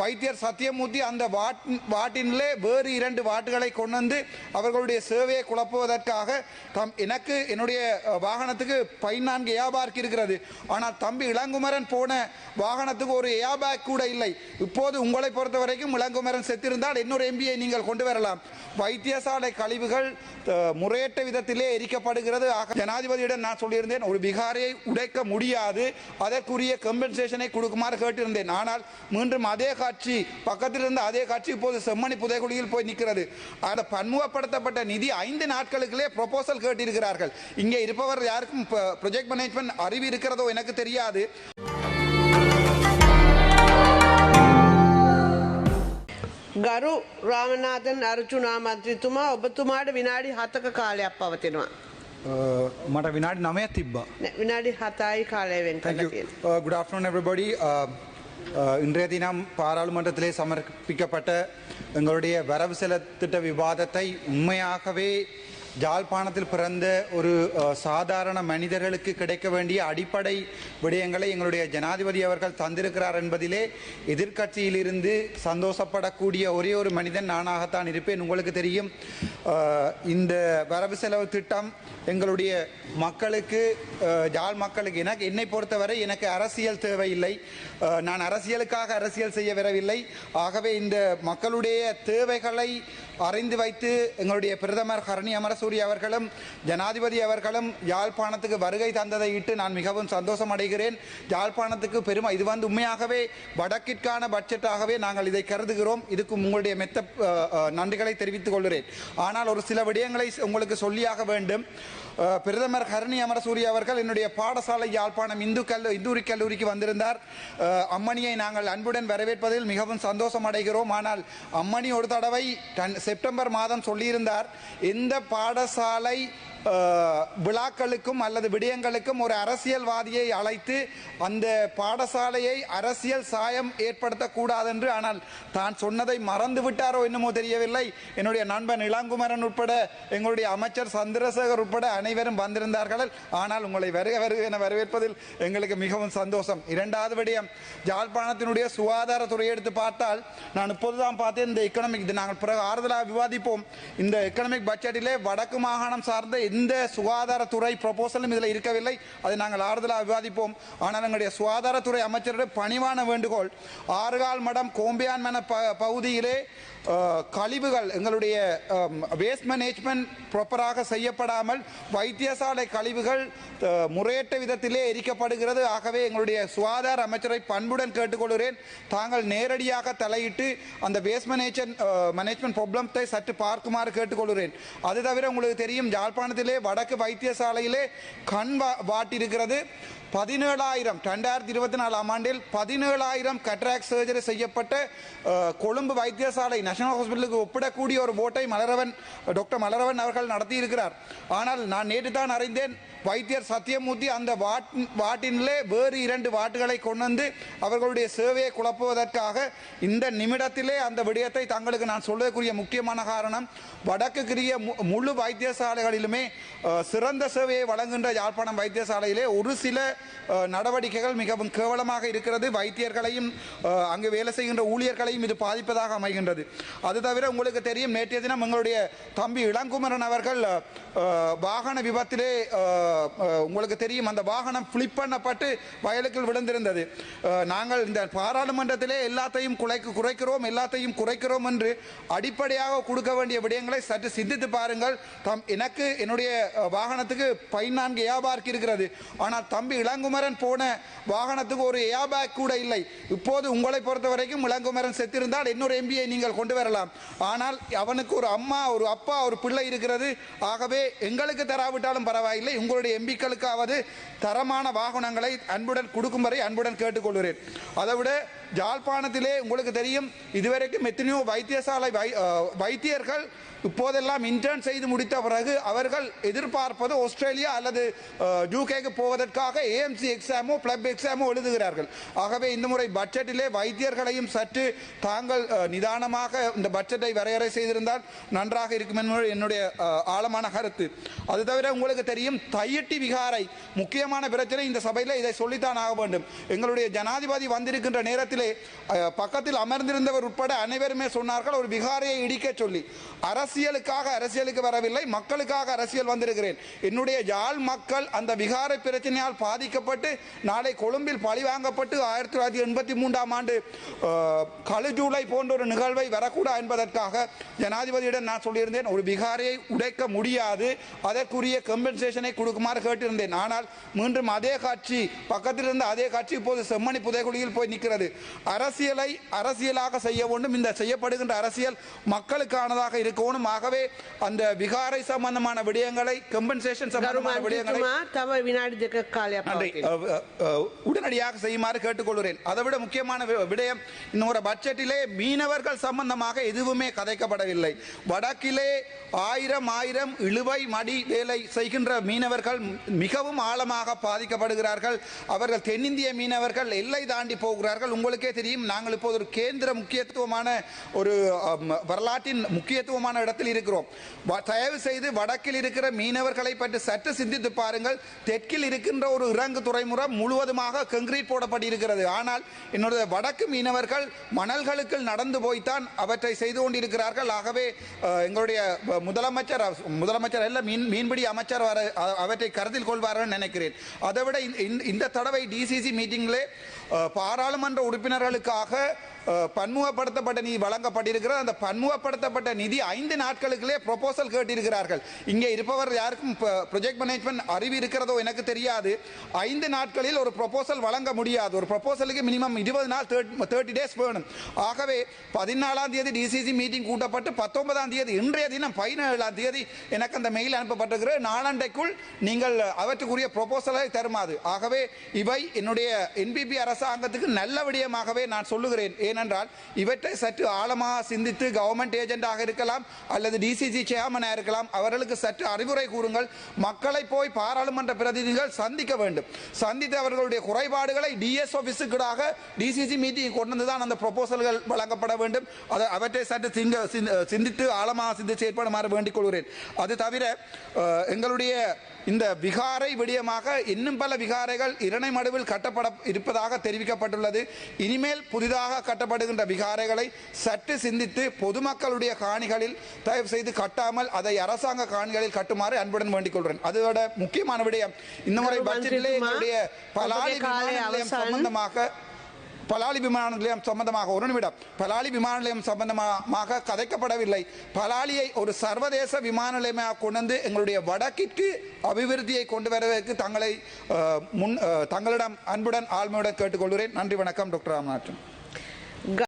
வைத்தியர் சத்தியமூர்த்தி அந்த வாட் வாட்டினிலே வேறு இரண்டு வாட்டுகளை கொண்டு வந்து அவர்களுடைய சேவையை குழப்புவதற்காக தம் எனக்கு என்னுடைய வாகனத்துக்கு பதினான்கு ஏபார்க் இருக்கிறது. ஆனால் தம்பி இளங்குமரன் போன வாகனத்துக்கு ஒரு ஏபாக் கூட இல்லை. இப்போது உங்களை பொறுத்த வரைக்கும் இளங்குமரன் செத்திருந்தால் இன்னொரு எம்பியை நீங்கள் கொண்டு வரலாம். வைத்தியசாலை கழிவுகள் முறையற்ற விதத்திலே எரிக்கப்படுகிறது. ஆக ஜனாதிபதியிடம் நான் சொல்லியிருந்தேன் ஒரு பிகாரியை உடைக்க முடியாது. அதற்குரிய கம்பன்சேஷனை கொடுக்குமாறு கேட்டிருந்தேன். ஆனால் மீண்டும் அதே காட்சி பக்கத்தில் இருந்த அதே காட்சி இப்போது செம்மணி புதைக்குழியில் போய் நிற்கிறது அந்த பன்முகப்படுத்தப்பட்ட நிதி ஐந்து நாட்களுக்குள்ளே ப்ரொபோசல் கேட்டிருக்கிறார்கள். இங்கே இருப்பவர் யாருக்கும் ப்ரொஜெக்ட் மேனேஜ்மெண்ட் அறிவு இருக்கிறதோ எனக்கு தெரியாது. ගරු රාමනාදන් අරජුනා මන්ත්‍රීතුමා ඔබතුමාට විනාඩි හතක කාලයක් පවතිනවා. Uh, මට විනාඩි නමයක් තිබ්බා. විනාඩි හතයි කාලය වෙන් ගඩාෆ්නන් එවබඩි uh, இன்றைய தினம் பாராளுமன்றத்திலே சமர்ப்பிக்கப்பட்ட எங்களுடைய வரவு செலத்திட்ட விவாதத்தை உண்மையாகவே ஜாழ்ப்பாணத்தில் பிறந்த ஒரு சாதாரண மனிதர்களுக்கு கிடைக்க வேண்டிய அடிப்படை விடயங்களை எங்களுடைய ஜனாதிபதி அவர்கள் தந்திருக்கிறார் என்பதிலே எதிர்க்கட்சியிலிருந்து சந்தோஷப்படக்கூடிய ஒரே ஒரு மனிதன் நானாகத்தான் இருப்பேன். உங்களுக்கு தெரியும் இந்த வரவு செலவு திட்டம் எங்களுடைய மக்களுக்கு ஜாழ் மக்களுக்கு எனக்கு என்னை பொறுத்தவரை எனக்கு அரசியல் தேவையில்லை. நான் அரசியலுக்காக அரசியல் செய்ய வரவில்லை. ஆகவே இந்த மக்களுடைய தேவைகளை அறிந்து வைத்து எங்களுடைய பிரதமர் ஹரணி அமரசூரி அவர்களும் ஜனாதிபதி அவர்களும் யாழ்ப்பாணத்துக்கு வருகை தந்ததை இட்டு நான் மிகவும் சந்தோஷம் அடைகிறேன் யாழ்ப்பாணத்துக்கு பெருமை இது வந்து உண்மையாகவே வடக்கிற்கான பட்ஜெட்டாகவே நாங்கள் இதை கருதுகிறோம். இதுக்கு உங்களுடைய மெத்த நன்றிகளை தெரிவித்துக் கொள்கிறேன். ஆனால் ஒரு சில விடயங்களை உங்களுக்கு சொல்லியாக வேண்டும். பிரதமர் ஹரணி அமரசூரி அவர்கள் என்னுடைய பாடசாலை யாழ்ப்பாணம் இந்து கல்லு இந்தூரி கல்லூரிக்கு வந்திருந்தார். அம்மணியை நாங்கள் அன்புடன் வரவேற்பதில் மிகவும் சந்தோஷம் அடைகிறோம். ஆனால் அம்மணி ஒரு தடவை டன்- செப்டம்பர் மாதம் சொல்லியிருந்தார் எந்த பாடசாலை விழாக்களுக்கும் அல்லது விடயங்களுக்கும் ஒரு அரசியல்வாதியை அழைத்து அந்த பாடசாலையை அரசியல் சாயம் ஏற்படுத்தக்கூடாது என்று ஆனால் தான் சொன்னதை மறந்து விட்டாரோ என்னமோ தெரியவில்லை. என்னுடைய நண்பன் இளங்குமரன் உட்பட எங்களுடைய அமைச்சர் சந்திரசேகர் உட்பட அனைவரும் வந்திருந்தார்கள். ஆனால் உங்களை வருக வருக என வரவேற்பதில் எங்களுக்கு மிகவும் சந்தோஷம். இரண்டாவது விடயம் யாழ்ப்பாணத்தினுடைய சுகாதாரத்துறை எடுத்து பார்த்தால் நான் இப்போதுதான் பார்த்தேன் இந்த எக்கனாமிக் நாங்கள் பிறகு ஆறுதலாக விவாதிப்போம். இந்த எக்கனாமிக் பட்ஜெட்டிலே வடக்கு மாகாணம் சார்ந்த எந்த சுகாதாரத்துறை ப்ரொபோசலும் இதில் இருக்கவில்லை. அதை நாங்கள் ஆறுதலாக விவாதிப்போம். ஆனால் எங்களுடைய சுகாதாரத்துறை அமைச்சருடைய பணிவான வேண்டுகோள் ஆறுகால் மடம் கோம்பியான் மன ப பகுதியிலே கழிவுகள் எங்களுடைய வேஸ்ட் மேனேஜ்மெண்ட் ப்ராப்பராக செய்யப்படாமல் வைத்தியசாலை கழிவுகள் முறையற்ற விதத்திலே எரிக்கப்படுகிறது. ஆகவே எங்களுடைய சுகாதார அமைச்சரை பண்புடன் கேட்டுக்கொள்கிறேன். தாங்கள் நேரடியாக தலையிட்டு அந்த வேஸ்ட் மேனேஜ் மேனேஜ்மெண்ட் ப்ராப்ளத்தை சற்று பார்க்குமாறு கேட்டுக்கொள்கிறேன். அது தவிர உங்களுக்கு தெரியும் யாழ்ப்பாணத்தில் வடக்கு வைத்தியசாலையிலே கண் வா வாட்டிருக்கிறது பதினேழாயிரம் ரெண்டாயிரத்தி இருபத்தி நாலாம் ஆண்டில் பதினேழாயிரம் கட்ராக் சர்ஜரி செய்யப்பட்ட கொழும்பு வைத்தியசாலை நேஷனல் ஹாஸ்பிட்டலுக்கு ஒப்பிடக்கூடிய ஒரு ஓட்டை மலரவன் டாக்டர் மலரவன் அவர்கள் நடத்தியிருக்கிறார் ஆனால் நான் நேற்று தான் அறிந்தேன் வைத்தியர் சத்தியமூர்த்தி அந்த வாட் வாட்டினிலே வேறு இரண்டு வாட்டுகளை கொண்டு வந்து அவர்களுடைய சேவையை குழப்புவதற்காக இந்த நிமிடத்திலே அந்த விடயத்தை தங்களுக்கு நான் சொல்வதற்குரிய முக்கியமான காரணம் வடக்குக்குரிய மு- முழு வைத்தியசாலைகளிலுமே சிறந்த சேவையை வழங்குகின்ற யாழ்ப்பாணம் வைத்தியசாலையிலே ஒரு சில நடவடிக்கைகள் மிகவும் கேவலமாக இருக்கிறது. வைத்தியர்களையும் அங்கு வேலை செய்கின்ற ஊழியர்களையும் இது பாதிப்பதாக அமைகின்றது. அது தவிர உங்களுக்கு தெரியும் நேற்றைய தினம் எங்களுடைய தம்பி இளங்குமரன் அவர்கள் வாகன விபத்திலே உங்களுக்கு தெரியும் அந்த வாகனம் ஃபிளிப் பண்ணப்பட்டு வயலுக்குள் விழுந்திருந்தது. நாங்கள் இந்த பாராளுமன்றத்திலே எல்லாத்தையும் குறைக்கு குறைக்கிறோம் எல்லாத்தையும் குறைக்கிறோம் என்று அடிப்படையாக கொடுக்க வேண்டிய விடயங்களை சற்று சிந்தித்து பாருங்கள். தம் எனக்கு என்னுடைய வாகனத்துக்கு பதினான்கு ஏபார்க் இருக்கிறது. ஆனால் தம்பி இளங்குமரன் போன வாகனத்துக்கு ஒரு ஏபாக் கூட இல்லை. இப்போது உங்களை பொறுத்த வரைக்கும் இளங்குமரன் செத்திருந்தால் இன்னொரு எம்பியை நீங்கள் கொண்டு வரலாம். ஆனால் அவனுக்கு ஒரு அம்மா ஒரு அப்பா ஒரு பிள்ளை இருக்கிறது. ஆகவே எங்களுக்கு தராவிட்டாலும் பரவாயில்லை. உங்களுடைய எம்பிக்களுக்காவது தரமான வாகனங்களை அன்புடன் கொடுக்கும் வரை அன்புடன் கேட்டுக்கொள்கிறேன். அதை விட ஜாழ்ப்பாணத்திலே உங்களுக்கு தெரியும் இதுவரைக்கும் எத்தனையோ வைத்தியசாலை வை- வைத்தியர்கள் இப்போதெல்லாம் இன்டர்ன் செய்து முடித்த பிறகு அவர்கள் எதிர்பார்ப்பது ஆஸ்திரேலியா அல்லது யூகேக்கு போவதற்காக ஏஎம்சி எக்ஸாமோ பிளப் எக்ஸாமோ எழுதுகிறார்கள். ஆகவே இந்த முறை பட்ஜெட்டிலே வைத்தியர்களையும் சற்று தாங்கள் நிதானமாக இந்த பட்ஜெட்டை வரையறை செய்திருந்தால் நன்றாக இருக்கும் என்பது என்னுடைய ஆழமான கருத்து. அது தவிர உங்களுக்கு தெரியும் தையிட்டி விகாரை முக்கியமான பிரச்சனை இந்த சபையில் இதை சொல்லித்தான் ஆக வேண்டும். எங்களுடைய ஜனாதிபதி வந்திருக்கின்ற நேரத்தில் நேரத்திலே பக்கத்தில் அமர்ந்திருந்தவர் உட்பட அனைவருமே சொன்னார்கள் ஒரு விகாரையை இடிக்க சொல்லி. அரசியலுக்காக அரசியலுக்கு வரவில்லை மக்களுக்காக அரசியல் வந்திருக்கிறேன். என்னுடைய யாழ் மக்கள் அந்த விகார பிரச்சனையால் பாதிக்கப்பட்டு நாளை கொழும்பில் பழிவாங்கப்பட்டு ஆயிரத்தி தொள்ளாயிரத்தி எண்பத்தி மூன்றாம் ஆண்டு கழு ஜூலை போன்ற ஒரு நிகழ்வை வரக்கூடாது என்பதற்காக ஜனாதிபதியிடம் நான் சொல்லியிருந்தேன் ஒரு பிகாரியை உடைக்க முடியாது அதற்குரிய கம்பன்சேஷனை கொடுக்குமாறு கேட்டிருந்தேன். ஆனால் மீண்டும் அதே காட்சி பக்கத்தில் இருந்த அதே காட்சி இப்போது செம்மணி புதைகுழியில் போய் நிற்கிறது. அரசியலை அரசியலாக செய்ய வேண்டும். இந்த செய்யப்படுகின்ற அரசியல் மக்களுக்கானதாக இருக்கணும். ஆகவே அந்த விகாரை சம்பந்தமான விடயங்களை கம்பன்சேஷன் சம்பந்தமான விடயங்களை உடனடியாக செய்யுமாறு கேட்டுக்கொள்கிறேன். அதை விட முக்கியமான விடயம் இன்னொரு பட்ஜெட்டிலே மீனவர்கள் சம்பந்தமாக எதுவுமே கதைக்கப்படவில்லை. வடக்கிலே ஆயிரம் ஆயிரம் இழுவை மடி வேலை செய்கின்ற மீனவர்கள் மிகவும் ஆழமாக பாதிக்கப்படுகிறார்கள். அவர்கள் தென்னிந்திய மீனவர்கள் எல்லை தாண்டி போகிறார்கள். உங்களுக்கு தெரியும் நாங்கள் இப்போது ஒரு கேந்திர முக்கியத்துவமான ஒரு வரலாற்றின் முக்கியத்துவமான இடத்தில் இருக்கிறோம். தயவு செய்து வடக்கில் இருக்கிற மீனவர்களை பற்றி சற்று சிந்தித்து பாருங்கள். தெற்கில் இருக்கின்ற ஒரு இறங்கு துறைமுகம் முழுவதுமாக கங்கிரீட் போடப்பட்டிருக்கிறது. ஆனால் என்னுடைய வடக்கு மீனவர்கள் மணல்களுக்கு நடந்து போய்த்தான் அவற்றை செய்து கொண்டிருக்கிறார்கள். ஆகவே எங்களுடைய முதலமைச்சர் முதலமைச்சர் அல்ல மீன் மீன்பிடி அமைச்சர் வர அவற்றை கருத்தில் கொள்வார்கள் நினைக்கிறேன். அதை விட இந்த- இந்த- தடவை டிசிசி மீட்டிங்கிலே பாராளுமன்ற உறுப்பினர் உறுப்பினர்களுக்காக பன்முகப்படுத்தப்பட்ட நிதி வழங்கப்பட்டிருக்கிறது. அந்த பன்முகப்படுத்தப்பட்ட நிதி ஐந்து நாட்களுக்குள்ளே ப்ரொபோசல் கேட்டிருக்கிறார்கள். இங்கே இருப்பவர் யாருக்கும் ப்ரொஜெக்ட் மேனேஜ்மெண்ட் அறிவு இருக்கிறதோ எனக்கு தெரியாது. ஐந்து நாட்களில் ஒரு ப்ரொபோசல் வழங்க முடியாது. ஒரு ப்ரொபோசலுக்கு மினிமம் இருபது நாள் தேர்ட்டி டேஸ் வேணும். ஆகவே பதினாலாம் தேதி டிசிசி மீட்டிங் கூட்டப்பட்டு பத்தொன்பதாம் தேதி இன்றைய தினம் பதினேழாம் தேதி எனக்கு அந்த மெயில் அனுப்பப்பட்டிருக்கிறது. நாளண்டைக்குள் நீங்கள் அவற்றுக்குரிய ப்ரொபோசலை தருமாறு. ஆகவே இவை என்னுடைய என்பிபி அரசாங்கத்துக்கு நல்ல விடயமாகவே நான் சொல்லுகிறேன். ஏனென்றால் இவற்றை சற்று ஆழமாக சிந்தித்து கவர்மெண்ட் ஏஜென்டாக இருக்கலாம் அல்லது டிசிசி சேர்மனாக இருக்கலாம். அவர்களுக்கு சற்று அறிவுரை கூறுங்கள். மக்களை போய் பாராளுமன்ற பிரதிநிதிகள் சந்திக்க வேண்டும். சந்தித்து அவர்களுடைய குறைபாடுகளை டிஎஸ் ஆஃபீஸுக்காக டிசிசி மீட்டிங் கொண்டு வந்து தான் அந்த ப்ரொபோசல்கள் வழங்கப்பட வேண்டும். அதை அவற்றை சற்று சிங்க சிந்த- சிந்தித்து ஆழமாக சிந்தித்து செயற்படுமாறு வேண்டிக் கொள்கிறேன். அது தவிர எங்களுடைய இந்த விகாரை விடயமாக இன்னும் பல விகாரைகள் இரணைமடுவில் கட்டப்பட இருப்பதாக தெரிவிக்கப்பட்டுள்ளது. இனிமேல் புதிதாக கட்டப்படுகின்ற விகாரைகளை சற்று சிந்தித்து பொதுமக்களுடைய காணிகளில் தயவு செய்து கட்டாமல் அதை அரசாங்க காணிகளில் கட்டுமாறு அன்புடன் வேண்டிக் கொள்கிறேன். அதோட முக்கியமான விடயம் இந்த முறை பட்ஜெட்டிலே எங்களுடைய பலாலி விமான நிலையம். சம்பந்தமாக பலாலி விமான நிலையம் சம்பந்தமாக ஒரு நிமிடம். பலாலி விமான நிலையம் சம்பந்தமாக கதைக்கப்படவில்லை. பலாலியை ஒரு சர்வதேச விமான நிலையமாக கொண்டு வந்து எங்களுடைய வடக்கிற்கு அபிவிருத்தியை கொண்டு வருவதற்கு தங்களை முன் தங்களிடம் அன்புடன் ஆழ்மையுடன் கேட்டுக்கொள்கிறேன். நன்றி வணக்கம் டாக்டர் ராமநாதன்.